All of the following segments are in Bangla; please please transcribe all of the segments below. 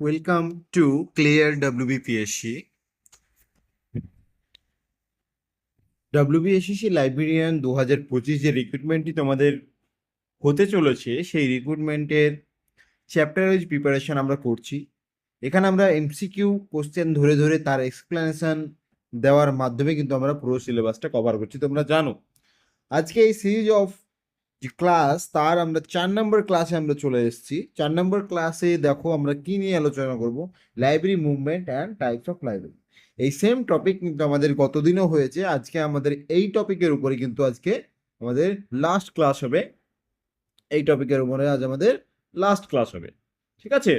Welcome to Clear WBPSC. WBSC librarian দু হাজার পঁচিশ যে রিক্রুটমেন্টটি তোমাদের হতে চলেছে, সেই রিক্রুটমেন্টের চ্যাপ্টার ওয়াইজ প্রিপারেশন আমরা করছি এখানে আমরা এমসিকিউ কোশ্চেন ধরে ধরে তার এক্সপ্লেনেশন দেওয়ার মাধ্যমে কিন্তু আমরা পুরো সিলেবাসটা কভার করছি, তোমরা জানো আজকে এই সিরিজ অফ যে ক্লাস তার আমরা চার নম্বর ক্লাসে আমরা চলে এসেছি। চার নম্বর ক্লাসে দেখো আমরা কি নিয়ে আলোচনা করব? Library movement and types of library এই সেম টপিক কিন্তু আমাদের গতদিনও হয়েছে। আজকে আমাদের এই টপিকের উপরে কিন্তু আজকে আমাদের লাস্ট ক্লাস হবে। এই টপিকের উপরে আজ আমাদের লাস্ট ক্লাস হবে। ঠিক আছে?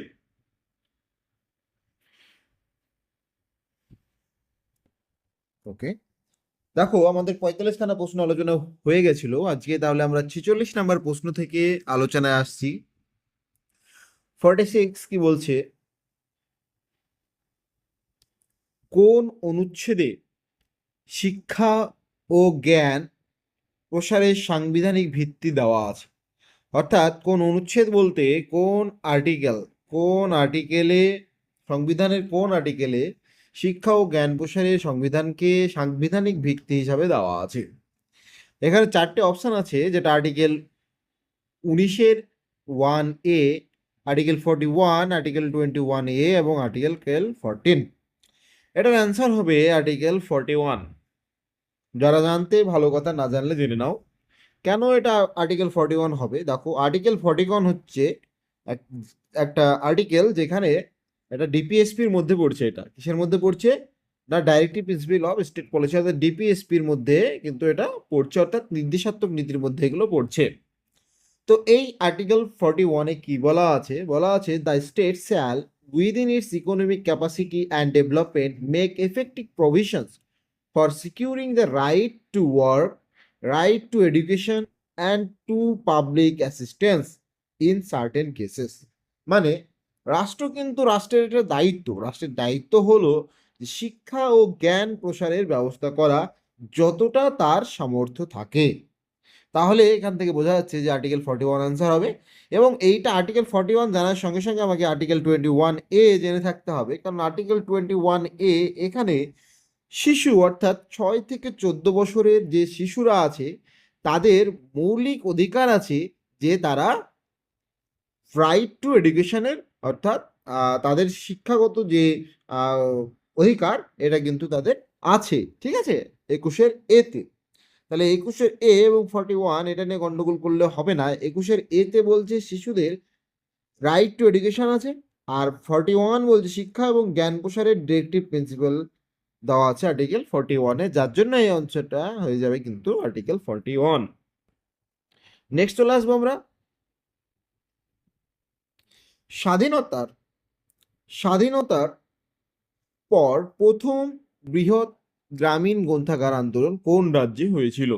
ওকে দেখো, আমাদের পঁয়তাল্লিশ খানা প্রশ্ন আলোচনা হয়ে গেছিল। আজকে তাহলে আমরা ছেচল্লিশ নাম্বার প্রশ্ন থেকে আলোচনায় আসছি। ফর্টি সিক্স কি বলছে? কোন অনুচ্ছেদে শিক্ষা ও জ্ঞান প্রসারের সাংবিধানিক ভিত্তি দেওয়া আছে? অর্থাৎ কোন অনুচ্ছেদ বলতে কোন আর্টিকেল কোন আর্টিকেলে সংবিধানের কোন আর্টিকেলে শিক্ষা ও জ্ঞান প্রসারে সংবিধানকে সাংবিধানিক ভিত্তি হিসাবে দেওয়া আছে। এখানে চারটে অপশান আছে, যেটা আর্টিকেল উনিশের one A article forty one article twenty one A এবং আর্টিকেল কেল ফোরটিন এটার অ্যান্সার হবে আর্টিকেল ফর্টি ওয়ান যারা জানতে ভালো কথা না জানলে জেনে নাও। কেন এটা আর্টিকেল ফর্টি ওয়ান হবে? দেখো আর্টিকেল ফর্টি ওয়ান হচ্ছে এক- একটা আর্টিকেল যেখানে এটা ডিপিএসপির মধ্যে পড়ছে এটা। কিসের মধ্যে পড়ছে? না directive principle of state policy অর্থাৎ ডিপিএসপির মধ্যে কিন্তু এটা পড়ছে, অর্থাৎ নির্দেশাত্মক নীতির মধ্যে এগুলো পড়ছে। তো এই আর্টিকেল ফর্টি ওয়ানে কি বলা আছে? বলা আছে the state shall within its economic capacity and development make effective provisions for securing the right to work right to education and to public assistance in certain cases মানে রাষ্ট্র কিন্তু রাষ্ট্রের একটা দায়িত্ব। রাষ্ট্রের দায়িত্ব হলো যে শিক্ষা ও জ্ঞান প্রসারের ব্যবস্থা করা যতটা তার সামর্থ্য থাকে। তাহলে এখান থেকে বোঝা যাচ্ছে যে আর্টিকেল ফর্টি ওয়ান আনসার হবে এবং এইটা আর্টিকেল ফর্টি ওয়ান জানার সঙ্গে সঙ্গে আমাকে আর্টিকেল টোয়েন্টি ওয়ান এ জেনে থাকতে হবে। কারণ আর্টিকেল টোয়েন্টি ওয়ান এ এখানে শিশু অর্থাৎ ছয় থেকে চোদ্দ বছরের যে শিশুরা আছে, তাদের মৌলিক অধিকার আছে যে তারা রাইট টু এডুকেশনের অর্থাৎ তাদের শিক্ষাগত যে অধিকার, এটা কিন্তু তাদের আছে, ঠিক আছে? একুশের এতে তাহলে একুশের এ এবং ফর্টি ওয়ান, এটা নিয়ে গন্ডগোল করলে হবে না। একুশের এতে বলছে শিশুদের রাইট টু এডুকেশন আছে, আর ফর্টি ওয়ান বলছে শিক্ষা এবং জ্ঞান প্রসারের ডিরেক্টিভ প্রিন্সিপাল দেওয়া আছে আর্টিকেল ফর্টি ওয়ানে যার জন্য এই অঞ্চলটা হয়ে যাবে কিন্তু আর্টিকেল ফর্টি ওয়ান। নেক্সট চলে আসব আমরা। স্বাধীনতার স্বাধীনতার পর প্রথম বৃহৎ গ্রামীণ গ্রন্থাগার আন্দোলন কোন রাজ্যে হয়েছিল?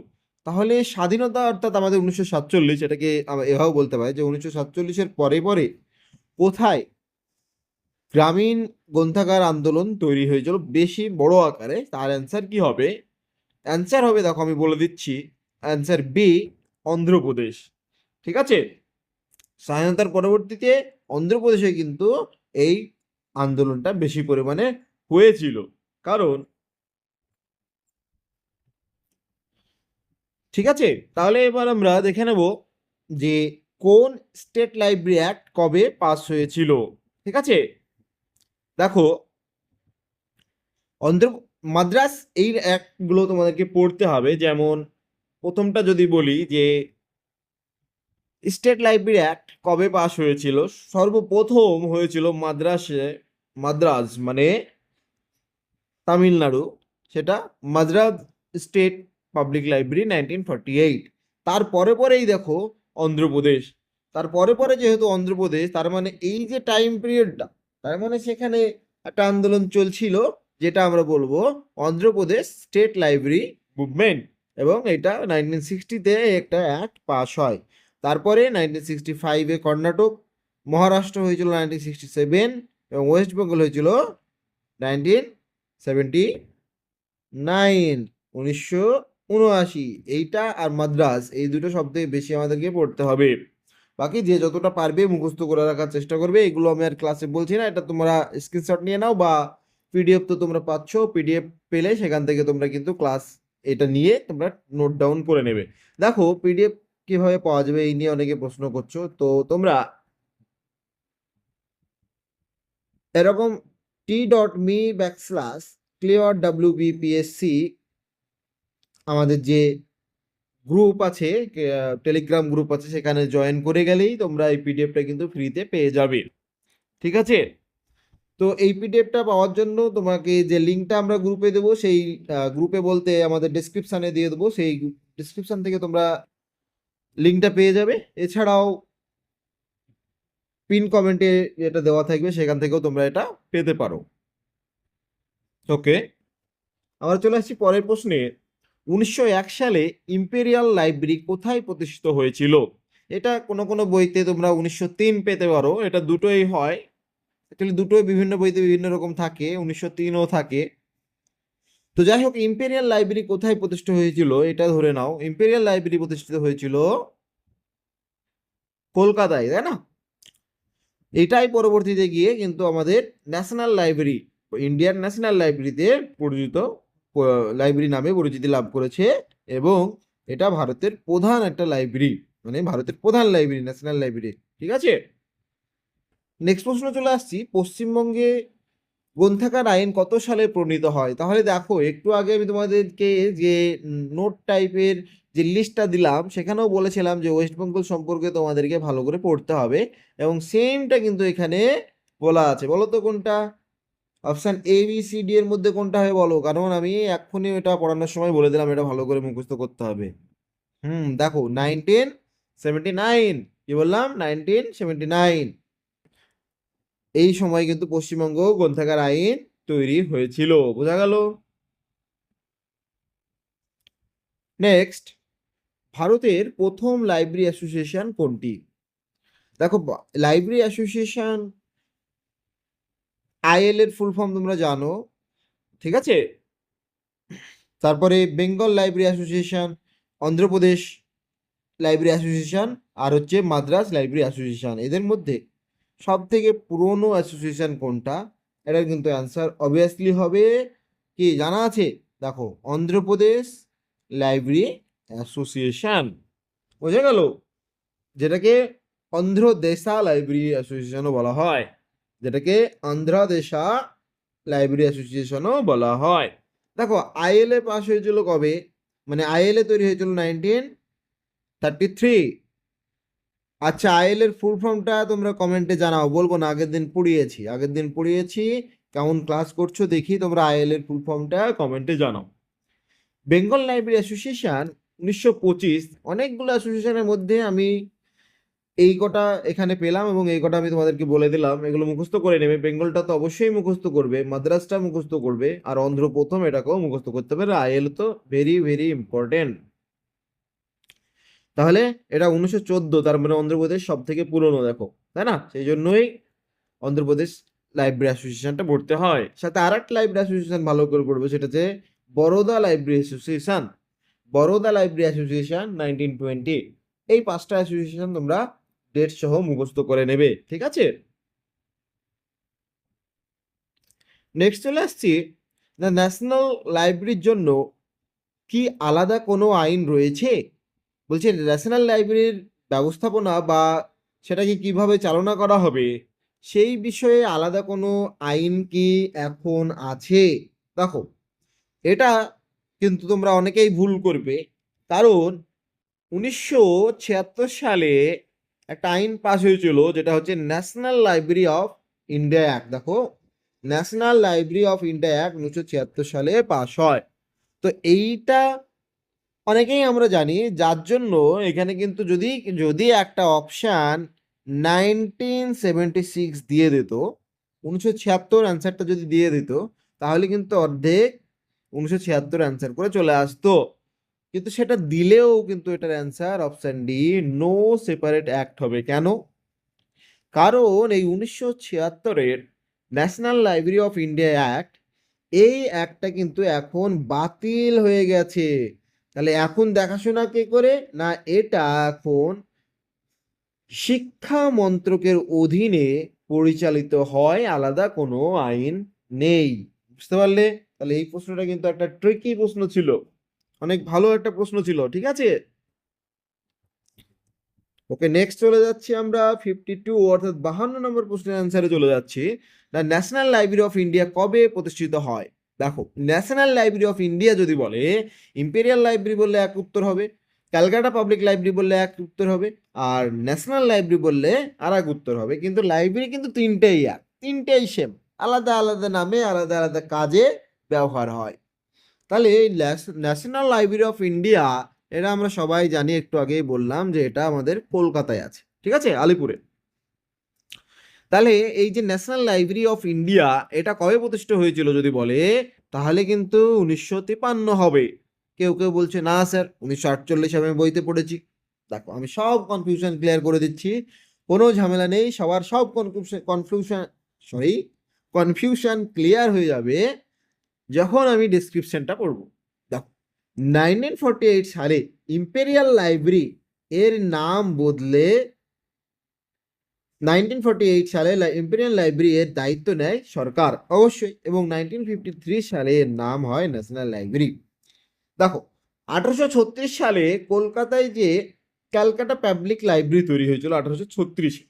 তাহলে স্বাধীনতা অর্থাৎ আমাদের উনিশশো সাতচল্লিশ এটাকে এভাবেও বলতে পারি যে উনিশশো সাতচল্লিশের পরে পরে কোথায় গ্রামীণ গ্রন্থাগার আন্দোলন তৈরি হয়েছিল বেশি বড় আকারে? তার অ্যান্সার কি হবে? অ্যান্সার হবে, দেখো আমি বলে দিচ্ছি। Answer B Andhra Pradesh. ঠিক আছে? স্বাধীনতার পরবর্তীতে অন্ধ্রপ্রদেশে কিন্তু এই আন্দোলনটা বেশি পরিমাণে হয়েছিল। কারণ ঠিক আছে? তাহলে এবার আমরা দেখে নেব যে কোন স্টেট লাইব্রেরি অ্যাক্ট কবে পাস হয়েছিল। ঠিক আছে? দেখো, অন্ধ্র, মাদ্রাস এই অ্যাক্টগুলো তোমাদেরকে পড়তে হবে। যেমন প্রথমটা যদি বলি যে স্টেট লাইব্রেরি অ্যাক্ট কবে পাস হয়েছিল? সর্বপ্রথম হয়েছিল মাদ্রাসে, মাদ্রাজ মানে তামিলনাড়ু, সেটা Madras state public library nineteen forty eight তারপরে পরেই দেখো অন্ধ্রপ্রদেশ। তারপরে পরে যেহেতু অন্ধ্রপ্রদেশ, তার মানে এই যে টাইম পিরিয়ডটা তার মানে সেখানে একটা আন্দোলন চলছিল, যেটা আমরা বলব অন্ধ্রপ্রদেশ স্টেট লাইব্রেরি মুভমেন্ট এবং এটা নাইনটিন সিক্সটিতে একটা অ্যাক্ট পাস হয়। তারপরে নাইনটিন সিক্সটি ফাইভে কর্ণাটক, মহারাষ্ট্র হয়েছিল নাইনটিন সিক্সটি সেভেন এবং ওয়েস্ট বেঙ্গল হয়েছিল নাইনটিন সেভেন্টি নাইন উনিশশো উনআশি। এইটা আর মাদ্রাস এই দুটো শব্দে বেশি আমাদেরকে পড়তে হবে। বাকি যে যতটা পারবে মুখস্থ করে রাখার চেষ্টা করবে, এগুলো আমি আর ক্লাসে বলছি না, এটা তোমরা স্ক্রিনশট নিয়ে নাও বা পিডিএফ তো তোমরা পাচ্ছ পিডিএফ পেলে সেখান থেকে তোমরা কিন্তু ক্লাস এটা নিয়ে তোমরা নোট ডাউন করে নেবে। দেখো পিডিএফ কীভাবে পাওয়া যাবে এই নিয়ে অনেকে প্রশ্ন করছ। তো তোমরা এরকম T dot me backslash clear W BPSC আমাদের যে গ্রুপ আছে টেলিগ্রাম গ্রুপ আছে, সেখানে জয়েন করে গেলেই তোমরা এই পিডিএফটা কিন্তু ফ্রিতে পেয়ে যাবে। ঠিক আছে? তো এই পিডিএফটা পাওয়ার জন্য তোমাকে যে লিঙ্কটা আমরা গ্রুপে দেবো, সেই গ্রুপে বলতে আমাদের ডেসক্রিপশানে দিয়ে দেবো। সেই ডেসক্রিপশান থেকে তোমরা লিঙ্কটা পেয়ে যাবে। এছাড়াও পিন কমেন্টে এটা দেওয়া থাকবে, সেখান থেকেও তোমরা এটা পেতে পারো। ওকে, আমরা চলে আসছি পরের প্রশ্নে। উনিশশো এক সালে ইম্পেরিয়াল লাইব্রেরি কোথায় প্রতিষ্ঠিত হয়েছিল? এটা কোনো কোনো বইতে তোমরা উনিশশো তিন পেতে পারো। এটা দুটোই হয়। অ্যাকচুয়ালি দুটোই বিভিন্ন বইতে বিভিন্ন রকম থাকে, উনিশশো তিনও থাকে। তো যাই হোক ইম্পেরিয়াল লাইব্রেরি কোথায় প্রতিষ্ঠিত হয়েছিল? এটা ধরে নাও। ইম্পেরিয়াল লাইব্রেরি প্রতিষ্ঠিত হয়েছিল কলকাতায়, তাই না? এটাই পরবর্তীতে গিয়ে কিন্তু আমাদের ন্যাশনাল লাইব্রেরি ইন্ডিয়ান ন্যাশনাল লাইব্রেরিতে পরিচিত লাইব্রেরি নামে পরিচিতি লাভ করেছে এবং এটা ভারতের প্রধান একটা লাইব্রেরি মানে ভারতের প্রধান লাইব্রেরি ন্যাশনাল লাইব্রেরি ঠিক আছে? নেক্সট প্রশ্ন চলে আসছি, পশ্চিমবঙ্গে গ্রন্থাগার আইন কত সালে প্রণীত হয়? তাহলে দেখো, একটু আগে আমি তোমাদেরকে যে নোট টাইপের যে লিস্টটা দিলাম, সেখানেও বলেছিলাম যে ওয়েস্ট বেঙ্গল সম্পর্কে তোমাদেরকে ভালো করে পড়তে হবে। এবং সেমটা কিন্তু এখানে বলা আছে। বলো তো কোনটা? Option A B C D এর মধ্যে কোনটা হবে বলো? কারণ আমি এক্ষুনি এটা পড়ানোর সময় বলে দিলাম, এটা ভালো করে মুখস্থ করতে হবে। হুম, দেখো নাইনটিন সেভেন্টি নাইন কি বললাম? নাইনটিন সেভেন্টি নাইন এই সময় কিন্তু পশ্চিমবঙ্গ গ্রন্থাগার আইন তৈরি হয়েছিল। বোঝা গেল? নেক্সট ভারতের প্রথম লাইব্রেরি অ্যাসোসিয়েশন কোনটি? দেখো লাইব্রেরি অ্যাসোসিয়েশন আইএল এর ফুল ফর্ম তোমরা জানো, ঠিক আছে? তারপরে Bengal library association Andhra Pradesh library association আর হচ্ছে মাদ্রাস লাইব্রেরি অ্যাসোসিয়েশন এদের মধ্যে সব থেকে পুরনো অ্যাসোসিয়েশন কোনটা? এটার কিন্তু অ্যান্সার অবভিয়াসলি হবে কি জানা আছে? দেখো, অন্ধ্রপ্রদেশ লাইব্রেরি অ্যাসোসিয়েশন বোঝা গেল? যেটাকে অন্ধ্রদেশা লাইব্রেরি অ্যাসোসিয়েশনও বলা হয়। যেটাকে অন্ধ্রদেশা লাইব্রেরি অ্যাসোসিয়েশনও বলা হয়। দেখো আইএলএ পাস হয়েছিল কবে? মানে আইএলএ তৈরি হয়েছিল নাইনটিন থার্টি থ্রি আচ্ছা আইএল এর ফুল ফর্মটা তোমরা কমেন্টে জানাও। বলব না, আগের দিন পড়িয়েছি, আগের দিন পড়িয়েছি। কেমন ক্লাস করছ দেখি তোমরা আইএল এর ফুল ফর্মটা কমেন্টে জানাও। বেঙ্গল লাইব্রেরি অ্যাসোসিয়েশন উনিশশো পঁচিশ, অনেকগুলো অ্যাসোসিয়েশনের মধ্যে আমি এই কটা এখানে পেলাম এবং এই কটা আমি তোমাদেরকে বলে দিলাম। এগুলো মুখস্থ করে নেবে। বেঙ্গলটা তো অবশ্যই মুখস্থ করবে মাদ্রাসটা মুখস্থ করবে, আর অন্ধ্র প্রথম এটাকেও মুখস্থ করতে পারে আইএল তো ভেরি ভেরি ইম্পর্টেন্ট তাহলে এটা উনিশশো চোদ্দ, তার মানে অন্ধ্রপ্রদেশ সব থেকে পুরনো, দেখো, তাই না? সেই জন্যই অন্ধ্রপ্রদেশ লাইব্রেরি অ্যাসোসিয়েশনটা পড়তে হয়। সাথে আর একটা লাইব্রেরি অ্যাসোসিয়েশন ভালো করে পড়বে, সেটা হচ্ছে Baroda library association. Baroda library association nineteen twenty. এই পাঁচটা অ্যাসোসিয়েশন তোমরা ডেট সহ মুখস্থ করে নেবে, ঠিক আছে? নেক্সট চলে আসছি। দ্য ন্যাশনাল লাইব্রেরির জন্য কি আলাদা কোনো আইন রয়েছে? বলছে, ন্যাশনাল লাইব্রেরির ব্যবস্থাপনা বা সেটাকে কীভাবে চালনা করা হবে, সেই বিষয়ে আলাদা কোনো আইন কি এখন আছে? দেখো, এটা কিন্তু তোমরা অনেকেই ভুল করবে। কারণ উনিশশো ছিয়াত্তর সালে একটা আইন পাস হয়েছিল, যেটা হচ্ছে national library of India act. দেখো, national library of India act উনিশশো ছিয়াত্তর সালে পাস হয়। তো এইটা অনেকেই আমরা জানি যার জন্য এখানে কিন্তু যদি যদি একটা অপশান নাইনটিন সেভেন্টি সিক্স দিয়ে দিত, উনিশশো ছিয়াত্তর অ্যান্সারটা যদি দিয়ে দিত, তাহলে কিন্তু অর্ধেক উনিশশো ছিয়াত্তর অ্যান্সার করে চলে আসতো। কিন্তু সেটা দিলেও কিন্তু এটার answer option D no separate act হবে। কেন? কারণ এই উনিশশো ছিয়াত্তরের national library of India act এই অ্যাক্টটা কিন্তু এখন বাতিল হয়ে গেছে। তাহলে এখন দেখাশোনা কে করে? না, এটা এখন শিক্ষা মন্ত্রকের অধীনে পরিচালিত হয়, আলাদা কোনো আইন নেই। বুঝতে পারলে? তাহলে এই প্রশ্নটা কিন্তু একটা ট্রিকি প্রশ্ন ছিল। অনেক ভালো একটা প্রশ্ন ছিল, ঠিক আছে? ওকে নেক্সট চলে যাচ্ছি আমরা ফিফটি টু অর্থাৎ বাহান্ন নম্বর প্রশ্নের অ্যান্সারে চলে যাচ্ছি। The national library of India কবে প্রতিষ্ঠিত হয়? দেখো ন্যাশনাল লাইব্রেরি অফ ইন্ডিয়া যদি বলে ইম্পেরিয়াল লাইব্রেরি বললে এক উত্তর হবে ক্যালকাটা পাবলিক লাইব্রেরি বললে এক উত্তর হবে, আর ন্যাশনাল লাইব্রেরি বললে আর এক উত্তর হবে। কিন্তু লাইব্রেরি কিন্তু তিনটেই এক, তিনটেই সেম আলাদা আলাদা নামে, আলাদা আলাদা কাজে ব্যবহার হয়। তাহলে এই ন্যাশনাল লাইব্রেরি অফ ইন্ডিয়া এটা আমরা সবাই জানি, একটু আগেই বললাম যে এটা আমাদের কলকাতায় আছে, ঠিক আছে? আলিপুরে। তাহলে এই যে ন্যাশনাল লাইব্রেরি অফ ইন্ডিয়া এটা কবে প্রতিষ্ঠিত হয়েছিল যদি বলে, তাহলে কিন্তু উনিশশো তিপান্ন হবে। কেউ কেউ বলছে, না স্যার, উনিশশো আটচল্লিশ আমি বইতে পড়েছি। দেখো, আমি সব কনফিউশন ক্লিয়ার করে দিচ্ছি। কোনো ঝামেলা নেই, সবার সব confusion confusion sorry confusion clear হয়ে যাবে যখন আমি ডিসক্রিপশনটা পড়ব। দেখো নাইনটিন ফর্টি এইট সালে ইম্পেরিয়াল লাইব্রেরি এর নাম বদলে নাইনটিন সালে ইম্পেরিয়াল লাইব্রেরি এর দায়িত্ব নেয় সরকার, অবশ্যই, এবং নাইনটিন সালে এর নাম হয় ন্যাশনাল লাইব্রেরি দেখো, আঠারোশো ছত্রিশ সালে কলকাতায় যে ক্যালকাটা পাবলিক লাইব্রেরি তৈরি হয়েছিল আঠারোশো ছত্রিশে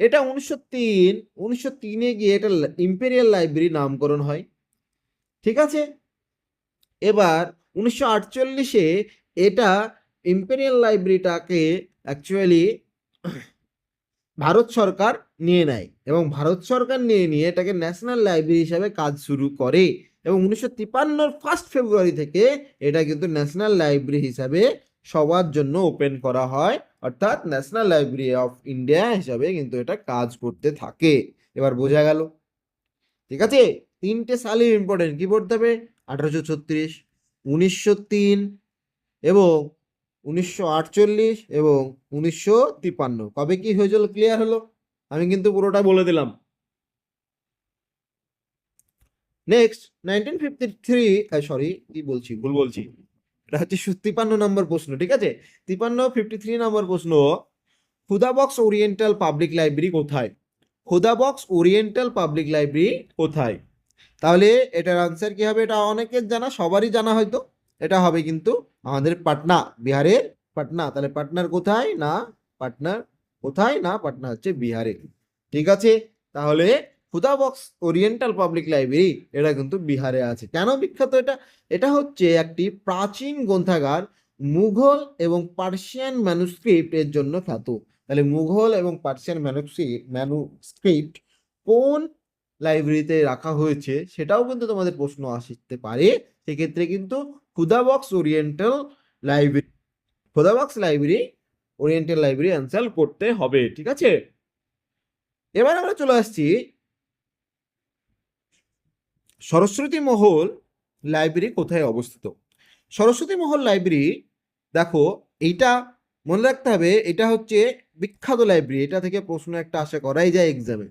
এটা উনিশশো তিন, উনিশশো তিনে গিয়ে এটা ইম্পেরিয়াল লাইব্রেরি নামকরণ হয়। ঠিক আছে? এবার উনিশশো আটচল্লিশে এটা ইম্পেরিয়াল লাইব্রেরিটাকে অ্যাকচুয়ালি ভারত সরকার নিয়ে নেয় এবং ভারত সরকার নিয়ে নিয়ে এটাকে ন্যাশনাল লাইব্রেরি হিসাবে কাজ শুরু করে এবং উনিশশো তিপান্নর ফার্স্ট ফেব্রুয়ারি থেকে এটা কিন্তু ন্যাশনাল লাইব্রেরি হিসাবে সবার জন্য ওপেন করা হয়। অর্থাৎ ন্যাশনাল লাইব্রেরি অফ ইন্ডিয়া হিসাবে কিন্তু এটা কাজ করতে থাকে। এবার বোঝা গেল। ঠিক আছে? তিনটে সালে ইম্পর্টেন্ট কি পড়তে হবে? আঠারোশো ছত্রিশ, উনিশশো তিন এবং উনিশশো আটচল্লিশ এবং উনিশশো তিপান্ন কবে কি হয়েছিল? ক্লিয়ার হলো? আমি কিন্তু পুরোটা বলে দিলাম। Next nineteen fifty three sorry কি বলছি? ভুল বলছি। এটা হচ্ছে তিপান্ন নম্বর প্রশ্ন ঠিক আছে? তিপান্ন ফিফটি থ্রি নম্বর প্রশ্ন হুদাবক্স ওরিয়েন্টাল পাবলিক লাইব্রেরি কোথায়? হুদাবক্স ওরিয়েন্টাল পাবলিক লাইব্রেরি কোথায়? তাহলে এটার আনসার কি হবে? এটা অনেকের জানা সবারই জানা হয়তো। এটা হবে কিন্তু আমাদের পাটনা বিহারের পাটনা, তাহলে পাটনার কোথায় না পাটনার কোথায় না পাটনা হচ্ছে বিহারে। ঠিক আছে? তাহলে হুদাবক্স ওরিয়েন্টাল পাবলিক লাইব্রেরি এটা কিন্তু বিহারে আছে। কেন বিখ্যাত এটা? এটা হচ্ছে একটি প্রাচীন গ্রন্থাগার মুঘল এবং পার্সিয়ান ম্যানুস্ক্রিপ্ট এর জন্য খ্যাত। তাহলে মুঘল এবং পার্সিয়ান ম্যানুস্ক্রিপ্ট ম্যানুস্ক্রিপ্ট কোন লাইব্রেরিতে রাখা হয়েছে সেটাও কিন্তু তোমাদের প্রশ্ন আসতে পারে। সেক্ষেত্রে কিন্তু Khuda Bakhsh oriental library Khuda Bakhsh library oriental library answer করতে হবে, ঠিক আছে? এবার আমরা চলে আসছি সরস্বতী মহল লাইব্রেরি কোথায় অবস্থিত? সরস্বতী মহল লাইব্রেরি দেখো, এইটা মনে রাখতে হবে, এটা হচ্ছে বিখ্যাত লাইব্রেরি এটা থেকে প্রশ্ন একটা আশা করাই যায় এক্সামে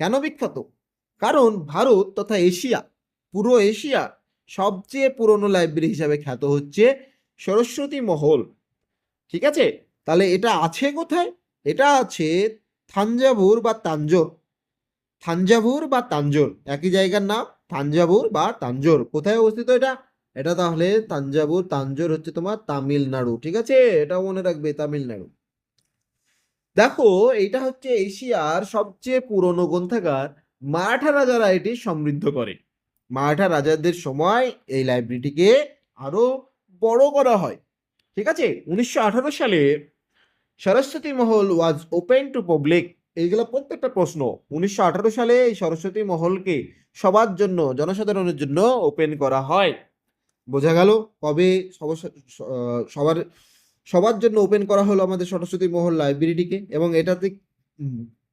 কেন বিখ্যাত? কারণ ভারত তথা এশিয়া, পুরো এশিয়া সবচেয়ে পুরনো লাইব্রেরি হিসাবে খ্যাত হচ্ছে সরস্বতী মহল। ঠিক আছে? তাহলে এটা আছে কোথায়? এটা আছে থাঞ্জাভুর বা তাঞ্জোর। থাঞ্জাভুর বা তাঞ্জোর। একই জায়গার নাম, থাঞ্জাভুর বা তাঞ্জোর। কোথায় অবস্থিত এটা? এটা তাহলে তাঞ্জাভুর তাঞ্জোর হচ্ছে তোমার তামিলনাড়ু। ঠিক আছে? এটাও মনে রাখবে তামিলনাড়ু। দেখো এটা হচ্ছে এশিয়ার সবচেয়ে পুরনো গ্রন্থাগার। মারাঠা রাজারা এটি সমৃদ্ধ করে। মারাঠা রাজাদের সময় এই লাইব্রেরিটিকে আরও বড় করা হয়। ঠিক আছে? উনিশশো আঠারো সালে সরস্বতী মহল ওয়াজ ওপেন টু পাবলিক এইগুলো প্রত্যেকটা প্রশ্ন। উনিশশো আঠারো সালে এই সরস্বতী মহলকে সবার জন্য, জনসাধারণের জন্য ওপেন করা হয়। বোঝা গেল? কবে সবার সবার জন্য ওপেন করা হলো আমাদের সরস্বতী মহল লাইব্রেরিটিকে এবং এটাতে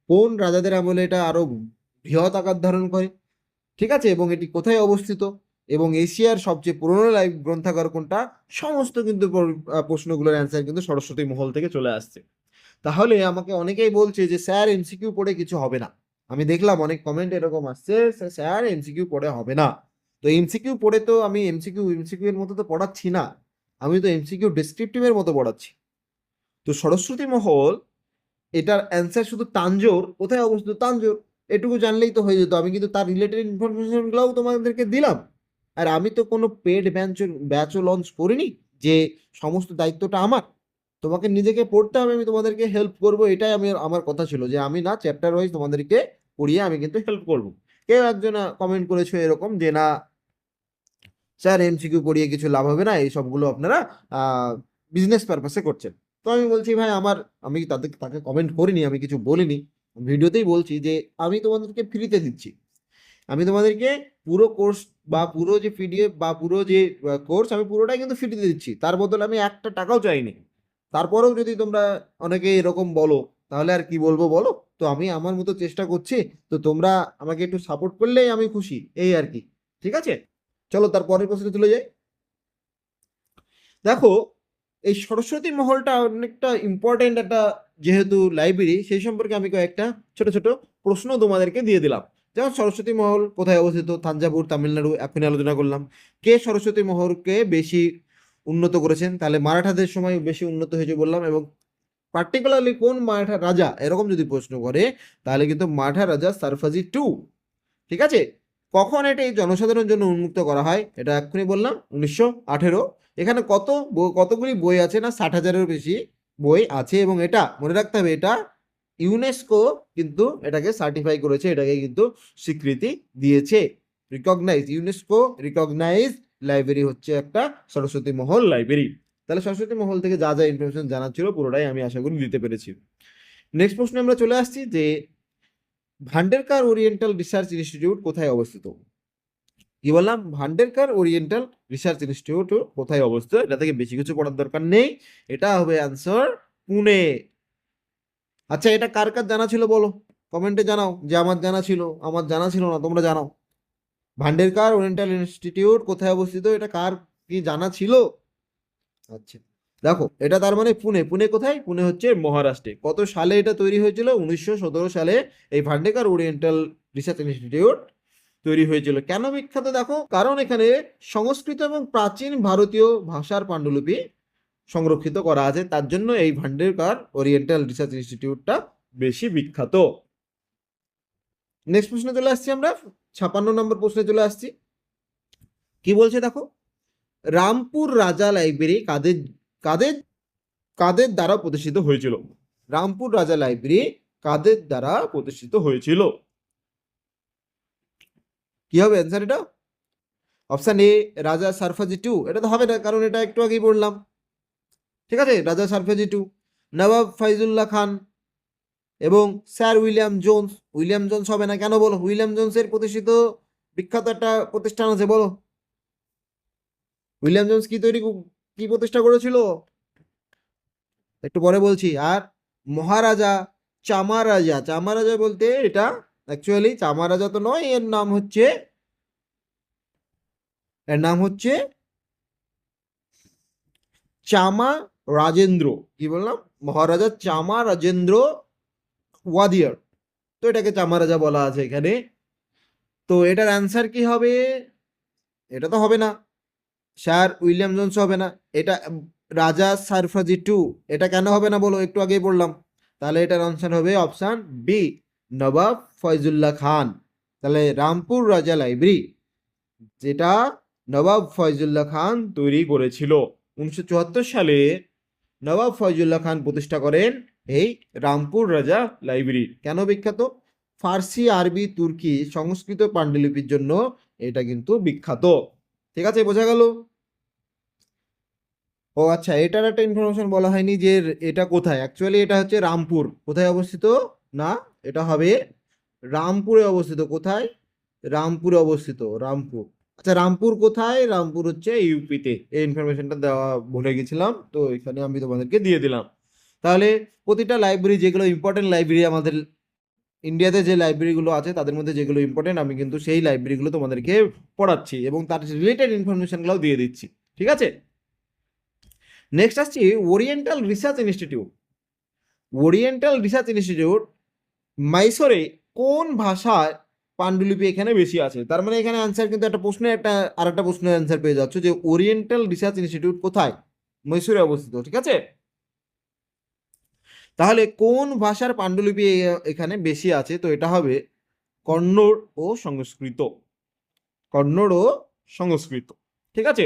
কোন রাজাদের আমলে এটা আরও বৃহৎ আকার ধারণ করে? ঠিক আছে? এবং এটি কোথায় অবস্থিত? এবং এশিয়ার সবচেয়ে পুরনো লাইভ গ্রন্থাগার কোনটা? সমস্ত কিন্তু প্রশ্নগুলোর অ্যান্সার কিন্তু সরস্বতী মহল থেকে চলে আসছে। তাহলে আমাকে অনেকেই বলছে যে স্যার এমসিকিউ পড়ে কিছু হবে না। আমি দেখলাম অনেক কমেন্ট এরকম আসছে "স্যার, এমসিকিউ পড়ে হবে না। তো এমসিকিউ পড়ে তো আমি এমসিকিউ এমসিকিউ এর মতো তো পড়াচ্ছি না। আমি তো এমসিকিউ ডেসক্রিপটিভের মতো পড়াচ্ছি। তো সরস্বতী মহল এটার অ্যান্সার শুধু তাঞ্জোর। কোথায় অবস্থিত তাঞ্জোর? এটুকু জানলেই তো হয়ে যেত। আমি কিন্তু তার রিলেটেড ইনফরমেশনগুলোও তোমাদেরকে দিলাম। আর আমি তো কোনো পেড ব্যাচ ব্যাচও লঞ্চ করিনি যে সমস্ত দায়িত্বটা আমার। তোমাকে নিজেকে পড়তে হবে, আমি তোমাদেরকে হেল্প করব, এটাই আমি, আমার কথা ছিল যে আমি না চ্যাপ্টার ওয়াইজ তোমাদেরকে পড়িয়ে আমি কিন্তু হেল্প করব। কেউ একজন কমেন্ট করেছ এরকম যে না স্যার এমসিকিউ পড়িয়ে কিছু লাভ হবে না, এই সবগুলো আপনারা বিজনেস পারপাসে করছেন। তো আমি বলছি, ভাই, আমার, আমি তাদের, তাকে কমেন্ট করিনি, আমি কিছু বলিনি। ভিডিওতেই বলছি যে আমি তোমাদেরকে ফ্রিতে দিচ্ছি। আমি তোমাদেরকে পুরো কোর্স বা পুরো যে পিডিএফ বা পুরো যে কোর্স আমি পুরোটাই কিন্তু ফ্রিতে দিচ্ছি। তার বদলে আমি একটা টাকাও চাইনি। তারপরেও যদি তোমরা অনেকে এরকম বলো, তাহলে আর কি বলব বলো? তো আমি আমার মতো চেষ্টা করছি, তো তোমরা আমাকে একটু সাপোর্ট করলেই আমি খুশি, এই আর কি। ঠিক আছে? চলো তার পরের প্রশ্নে চলে যাই। দেখো এই সরস্বতী মহলটা অনেকটা ইম্পর্টেন্ট একটা যেহেতু লাইব্রেরি সেই সম্পর্কে আমি কয়েকটা ছোট ছোট প্রশ্ন তোমাদেরকে দিয়ে দিলাম। যেমন সরস্বতী মহল কোথায় অবস্থিত? তাঞ্জাবুর তামিলনাড়ু এখনই আলোচনা করলাম। কে সরস্বতী মহলকে বেশি উন্নত করেছেন? তাহলে মারাঠাদের সময় বেশি উন্নত হয়েছে বললাম এবং পার্টিকুলারলি কোন মারাঠা রাজা? এরকম যদি প্রশ্ন করে, তাহলে কিন্তু মারাঠা রাজা সারফাজি টু। ঠিক আছে? কখন এটা এই জনসাধারণের জন্য উন্মুক্ত করা হয়, এটা এক্ষুনি বললাম, উনিশশো আঠেরো। এখানে কত কতগুলি বই আছে না? ষাট হাজারেরও বেশি বই আছে এবং এটা, মনে রাখতে হবে এটা ইউনেস্কো কিন্তু এটাকে সার্টিফাই করেছে, এটাকে কিন্তু স্বীকৃতি দিয়েছে। রিকগনাইজ ইউনেস্কো রিকগনাইজ লাইব্রেরি হচ্ছে একটা সরস্বতী মহল লাইব্রেরি তাহলে সরস্বতী মহল থেকে যা যা ইনফরমেশন জানার ছিল, পুরোটাই আমি আশা করি দিতে পেরেছি। নেক্সট প্রশ্নে আমরা চলে আসছি যে ভান্ডেরকার ওরিয়েন্টাল রিসার্চ ইনস্টিটিউট কোথায় অবস্থিত? কি বললাম? ভান্ডেরকার ওরিয়েন্টাল রিসার্চ ইনস্টিটিউট কোথায় অবস্থিত? এটা থেকে বেশি কিছু পড়ার দরকার নেই। এটা হবে অ্যান্সার পুনে আচ্ছা এটা কার কার জানা ছিল বলো? কমেন্টে জানাও যে আমার জানা ছিল। আমার জানা ছিল না, তোমরা জানাও। ভান্ডেরকার ওরিয়েন্টাল ইনস্টিটিউট কোথায় অবস্থিত? এটা কার কি জানা ছিল? আচ্ছা। দেখো, এটা তার মানে পুনে। পুনে কোথায়? পুনে হচ্ছে মহারাষ্ট্রে। কত সালে এটা তৈরি হয়েছিল? উনিশশো সতেরো সালে এই ভান্ডেকার ওরিয়েন্টাল রিসার্চ ইনস্টিটিউট তৈরি হয়েছিল। কেন বিখ্যাত দেখো? কারণ এখানে সংস্কৃত এবং প্রাচীন ভারতীয় ভাষার পাণ্ডুলিপি সংরক্ষিত করা আছে। তার জন্য এই ভান্ডেরকার ওরিয়েন্টাল রিসার্চ ইনস্টিটিউটটা বেশি বিখ্যাত। নেক্সট প্রশ্নে চলে আসছি আমরা। ছাপান্ন নম্বর প্রশ্নে চলে আসছি। কি বলছে দেখো? রামপুর রাজা লাইব্রেরি কাদের কাদের কাদের দ্বারা প্রতিষ্ঠিত হয়েছিল? রামপুর রাজা লাইব্রেরি কাদের দ্বারা প্রতিষ্ঠিত হয়েছিল? কি হবে অ্যান্সার এটা? অপশান এ রাজা সারফাজি টু এটা তো হবে না, কারণ এটা একটু আগেই বললাম। ঠিক আছে, রাজা সারফাজি টু নবাব ফাইজুল্লাহ খান এবং sir William Jones. William Jones হবে না, কেন বলো? উইলিয়াম জোন্সের প্রতিষ্ঠিত বিখ্যাত একটা প্রতিষ্ঠান আছে, বলো। উইলিয়াম জোন্স কি তৈরি কি প্রতিষ্ঠা করেছিল? একটু পরে বলছি, আর মহারাজা চামারাজা চামারাজা বলতে এটা অ্যাকচুয়ালি চামারাজা তো নয়, এর নাম হচ্ছে, এর নাম হচ্ছে চামা রাজেন্দ্র কি বললাম? মহারাজা চামা রাজেন্দ্র ওয়াদিয়ার। তো এটাকে চামারাজা বলা আছে এখানে। তো এটার অ্যান্সার কি হবে? এটা তো হবে না। স্যার উইলিয়াম জোন্স হবে না। এটা রাজা সারফাজি টু। এটা কেন হবে না বলো? একটু আগেই বললাম। তাহলে এটার অপশান হবে অপশান বি নবাব ফয়জুল্লাহ খান। তাহলে রামপুর রাজা লাইব্রেরি, যেটা নবাব ফয়জুল্লাহ খান তৈরি করেছিল। উনিশশো চুয়াত্তর সালে নবাব ফয়জুল্লাহ খান প্রতিষ্ঠা করেন এই রামপুর রাজা লাইব্রেরি। কেন বিখ্যাত? ফার্সি, আরবি, তুর্কি সংস্কৃত পাণ্ডুলিপির জন্য এটা কিন্তু বিখ্যাত। ঠিক আছে, বোঝা গেল? ও আচ্ছা এটার একটা ইনফরমেশন বলা হয়নি যে এটা কোথায়। অ্যাকচুয়ালি এটা হচ্ছে রামপুর। কোথায় অবস্থিত? না, এটা হবে রামপুরে অবস্থিত। কোথায়? রামপুরে অবস্থিত, রামপুর। আচ্ছা রামপুর কোথায়? রামপুর হচ্ছে ইউপিতে। এই ইনফরমেশনটা দেওয়া ভুলে গেছিলাম, তো এখানে আমি তোমাদেরকে দিয়ে দিলাম। তাহলে প্রতিটা লাইব্রেরি যেগুলো ইম্পর্টেন্ট লাইব্রেরি আমাদের ইন্ডিয়াতে যে লাইব্রেরিগুলো আছে, তাদের মধ্যে যেগুলো ইম্পর্টেন্ট আমি কিন্তু সেই লাইব্রেরিগুলো তোমাদেরকে পড়াচ্ছি এবং তার রিলেটেড ইনফরমেশনগুলোও দিয়ে দিচ্ছি। ঠিক আছে? নেক্সট আসছি oriental research institute oriental research institute মাইসোরে কোন ভাষায় পাণ্ডুলিপি এখানে বেশি আছে? তার মানে এখানে অ্যান্সার কিন্তু একটা প্রশ্নের একটা আর একটা প্রশ্নের অ্যান্সার পেয়ে যাচ্ছ যে ওরিয়েন্টাল রিসার্চ ইনস্টিটিউট কোথায়? মৈসুরে অবস্থিত, ঠিক আছে? তাহলে কোন ভাষার পাণ্ডুলিপি এখানে বেশি আছে? তো এটা হবে কন্নড় ও সংস্কৃত। কন্নড় ও সংস্কৃত, ঠিক আছে?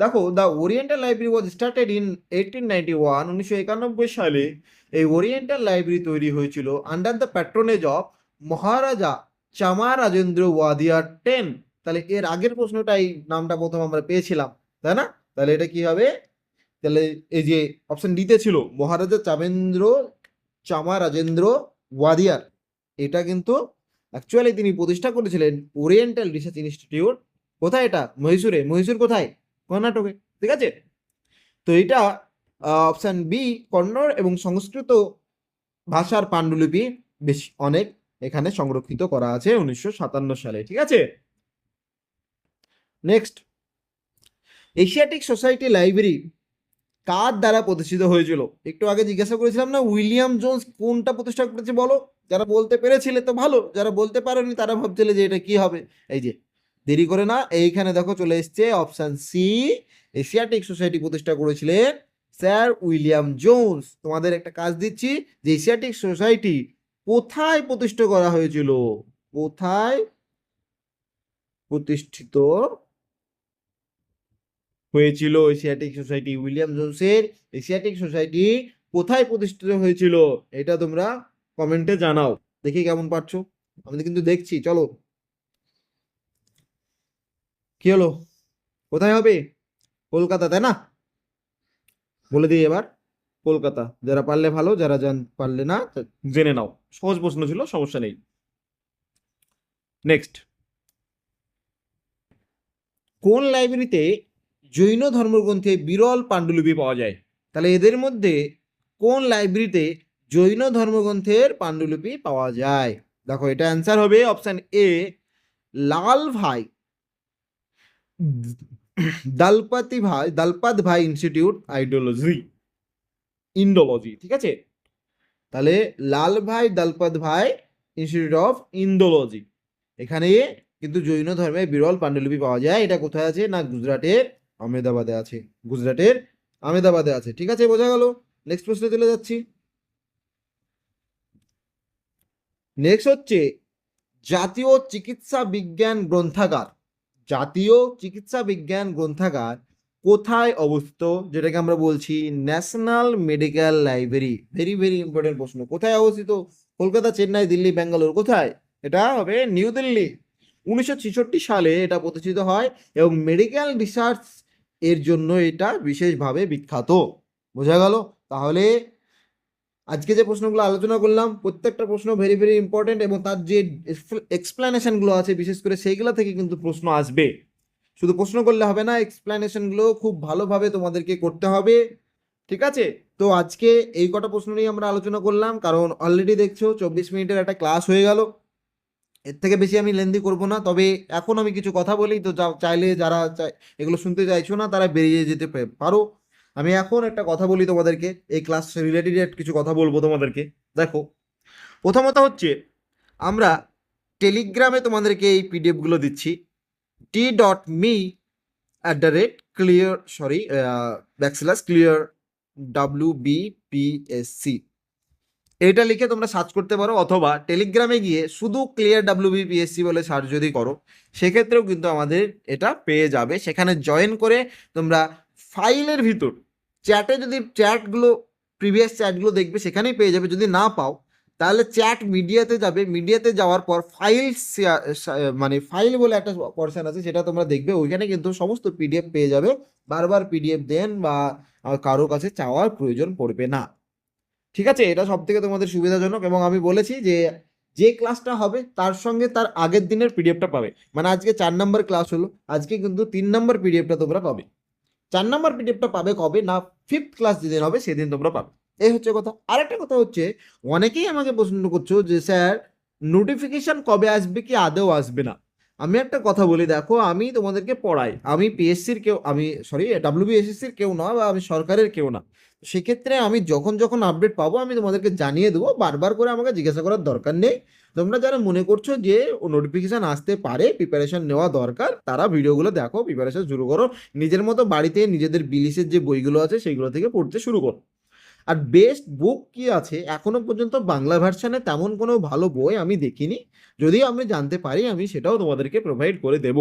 দেখো the oriental library was started in eighteen ninety one উনিশশো একানব্বই সালে এই ওরিয়েন্টাল লাইব্রেরি তৈরি হয়েছিল under the patronage of Maharaja Chama Rajendra Wadiyar ten তাহলে এর আগের প্রশ্নটা এই নামটা প্রথম আমরা পেয়েছিলাম, তাই না? তাহলে এটা কি হবে? তাহলে এই যে অপশন ডিতে ছিল, মহারাজা চামেন্দ্র চামা রাজেন্দ্র ওয়াদিয়ার। এটা কিন্তু অ্যাকচুয়ালি তিনি প্রতিষ্ঠা করেছিলেন ওরিয়েন্টাল রিসার্চ ইনস্টিটিউট কোথায় এটা? মহীশূরে। মহীশূর কোথায়? কর্ণাটকে, ঠিক আছে? তো এটা অপশান বি কন্নড় এবং সংস্কৃত ভাষার পাণ্ডুলিপি বেশ অনেক এখানে সংরক্ষিত করা আছে উনিশশো সাতান্ন সালে, ঠিক আছে? নেক্সট এশিয়াটিক সোসাইটি লাইব্রেরি কার দ্বারা প্রতিষ্ঠিত হয়েছিল? একটু আগে জিজ্ঞাসা করেছিলাম না, উইলিয়াম জোন্স কোনটা প্রতিষ্ঠা করেছে বলো? যারা বলতে পেরেছিলে তো ভালো, যারা বলতে পারেনি তারা ভাবছিলে যে এটা কি হবে? এই যে দেরি করে না। এইখানে দেখো চলে এসছে অপশন সি এশিয়াটিক সোসাইটি প্রতিষ্ঠা করেছিলেন স্যার উইলিয়াম জোন্স তোমাদের একটা কাজ দিচ্ছি, যে এশিয়াটিক সোসাইটি কোথায় প্রতিষ্ঠা করা হয়েছিল? কোথায় প্রতিষ্ঠিত হয়েছিল এশিয়াটিক সোসাইটি উইলিয়াম জোন্সের এশিয়াটিক সোসাইটি কোথায় প্রতিষ্ঠিত হয়েছিল? এটা তোমরা কমেন্টে জানাও। দেখি কেমন পারছ। আমি কিন্তু দেখছি, চলো। কি হলো? কোথায় হবে? কলকাতা, তাই না? বলে দিই এবার, কলকাতা। যারা পারলে ভালো, যারা জান, পারলে না জেনে নাও। সহজ প্রশ্ন ছিল, সমস্যা নেই। নেক্সট কোন লাইব্রেরিতে জৈন ধর্মগ্রন্থে বিরল পাণ্ডুলিপি পাওয়া যায়? তাহলে এদের মধ্যে কোন লাইব্রেরিতে জৈন ধর্মগ্রন্থের পাণ্ডুলিপি পাওয়া যায়? দেখো, এটা অ্যান্সার হবে অপশান এ লাল ভাই দালপাতি ভাই, দালপাত ভাই ইনস্টিটিউট আইডিওলজি ইন্ডোলজি ঠিক আছে? তাহলে লাল ভাই, দালপাত ভাই ইনস্টিটিউট অফ ইন্ডোলজি এখানে কিন্তু জৈন ধর্মের বিরল পাণ্ডুলিপি পাওয়া যায়। এটা কোথায় আছে? না গুজরাটের আহমেদাবাদে আছে। গুজরাটের আহমেদাবাদে আছে। ঠিক আছে, বোঝা গেল? নেক্সট প্রশ্নে চলে যাচ্ছি। নেক্সট হচ্ছে জাতীয় চিকিৎসা বিজ্ঞান গ্রন্থাগার। জাতীয় চিকিৎসা বিজ্ঞান গ্রন্থাগার কোথায় অবস্থিত? যেটাকে আমরা বলছি national medical library. Very very important প্রশ্ন। কোথায় অবস্থিত? কলকাতা, চেন্নাই, দিল্লি, ব্যাঙ্গালোর। কোথায়? এটা হবে নিউ দিল্লি। উনিশশো ছেষট্টি সালে এটা প্রতিষ্ঠিত হয় এবং মেডিকেল রিসার্চ এর জন্য এটা বিশেষভাবে বিখ্যাত। বোঝা গেল? তাহলে আজকে যে প্রশ্নগুলো আলোচনা করলাম, প্রত্যেকটা প্রশ্ন ভেরি ভেরি ইম্পর্টেন্ট এবং তার যে এক্সপ্লেনেশনগুলো আছে, বিশেষ করে সেইগুলো থেকে কিন্তু প্রশ্ন আসবে। শুধু প্রশ্ন করলে হবে না এক্সপ্লেনেশনগুলো খুব ভালোভাবে তোমাদেরকে করতে হবে। ঠিক আছে? তো আজকে এই কটা প্রশ্ন নিয়ে আমরা আলোচনা করলাম, কারণ অলরেডি দেখছ চব্বিশ মিনিটের একটা ক্লাস হয়ে গেল। এর থেকে বেশি আমি লেন্দি করব না, তবে এখন আমি কিছু কথা বলি, তো চাইলে যারা এগুলো শুনতে চাইছো না, তারা বেরিয়ে যেতে পারো। আমি এখন একটা কথা বলি তোমাদেরকে, এই ক্লাস রিলেটেড কিছু কথা বলব তোমাদেরকে। দেখো, প্রথমত হচ্ছে, আমরা টেলিগ্রামে তোমাদেরকে এই পিডিএফগুলো দিচ্ছি। T dot me at the rate clear sorry backslash clear W B P S C এটা লিখে তোমরা সার্চ করতে পারো, অথবা টেলিগ্রামে গিয়ে শুধু clear W B P S C বলে সার্চ যদি করো, সেক্ষেত্রেও কিন্তু আমাদের এটা পেয়ে যাবে। সেখানে জয়েন করে তোমরা ফাইলের ভিতর চ্যাটে যদি চ্যাটগুলো, প্রিভিয়াস চ্যাটগুলো দেখবে সেখানেই পেয়ে যাবে। যদি না পাও, তাহলে চ্যাট মিডিয়াতে যাবে। মিডিয়াতে যাওয়ার পর ফাইল মানে ফাইল বলে একটা পর্শন আছে, সেটা তোমরা দেখবে। ওইখানে কিন্তু সমস্ত পিডিএফ পেয়ে যাবে। বারবার পিডিএফ দেন বা কারও কাছে চাওয়ার প্রয়োজন পড়বে না। ঠিক আছে? এটা সব থেকে তোমাদের সুবিধাজনক এবং আমি বলেছি যে যে ক্লাসটা হবে, তার সঙ্গে তার আগের দিনের পিডিএফটা পাবে। মানে আজকে চার নম্বর ক্লাস হলো, আজকে কিন্তু তিন নম্বর পিডিএফটা তোমরা পাবে। চার নম্বর পিডিএফটা পাবে কবে? না ফিফথ ক্লাস যেদিন হবে, সেদিন তোমরা পাবে। এই হচ্ছে কথা। আরেকটা কথা হচ্ছে, অনেকেই আমাকে প্রশ্ন করছ যে, স্যার নোটিফিকেশন কবে আসবে কি আদৌ আসবে না? আমি একটা কথা বলি, দেখো আমি তোমাদেরকে পড়াই। আমি পিএসসির কেউ, আমি সরি ডাব্লিউবিএসএসসির কেউ না বা আমি সরকারের কেউ না। সেক্ষেত্রে আমি যখন যখন আপডেট পাবো, আমি তোমাদেরকে জানিয়ে দেবো, বারবার করে আমাকে জিজ্ঞাসা করার দরকার নেই। তোমরা যারা মনে করছ যে নোটিফিকেশান আসতে পারে প্রিপারেশন নেওয়া দরকার, তারা ভিডিওগুলো দেখো প্রিপারেশান শুরু করো। নিজের মতো বাড়িতে নিজেদের বিলিসের যে বইগুলো আছে সেইগুলো থেকে পড়তে শুরু করো। আর বেস্ট বুক কি আছে? এখনও পর্যন্ত বাংলা ভার্সানে তেমন কোনো ভালো বই আমি দেখিনি। যদিও আমি জানতে পারি, আমি সেটাও তোমাদেরকে প্রোভাইড করে দেব।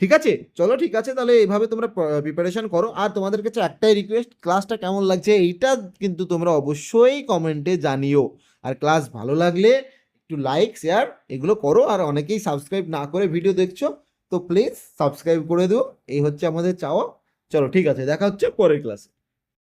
ঠিক আছে? চলো ঠিক আছে, তাহলে এইভাবে তোমরা প্রিপারেশন করো। আর তোমাদের কাছে একটাই রিকোয়েস্ট ক্লাসটা কেমন লাগছে এইটা কিন্তু তোমরা অবশ্যই কমেন্টে জানিও। আর ক্লাস ভালো লাগলে একটু লাইক শেয়ার এগুলো করো। আর অনেকেই সাবস্ক্রাইব না করে ভিডিও দেখছ, তো প্লিজ সাবস্ক্রাইব করে দিও। এই হচ্ছে আমাদের চাওয়া। চলো ঠিক আছে, দেখা হচ্ছে পরের ক্লাসে